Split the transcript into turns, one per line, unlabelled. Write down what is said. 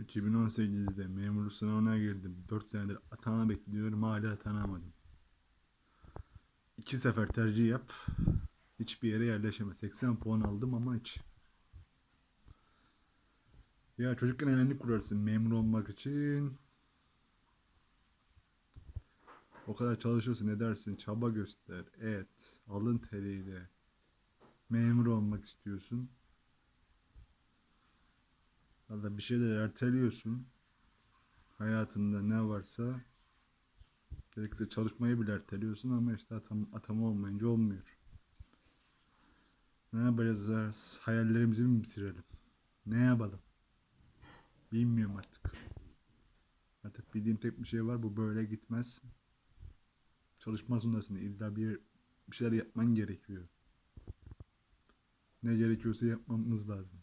2018'de memurluk sınavına girdim. 4 senedir atama bekliyorum hala atanamadım. İki sefer tercih yap. Hiçbir yere yerleşemez. 80 puan aldım ama hiç. Ya çocukken hayalini kurarsın memur olmak için. O kadar çalışıyorsun edersin, çaba göster, et, alın teriyle. Memur olmak istiyorsun. Valla bir şeyler erteliyorsun. Hayatında ne varsa gerekirse çalışmayı bile erteliyorsun ama işte atam, atama olmayınca olmuyor. Ne yapacağız? Hayallerimizi mi bitirelim? Ne yapalım? Bilmiyorum artık. Artık bildiğim tek bir şey var. Bu böyle gitmez. Çalışma zorundasın. İlla bir, bir şeyler yapman gerekiyor. Ne gerekiyorsa yapmamız lazım.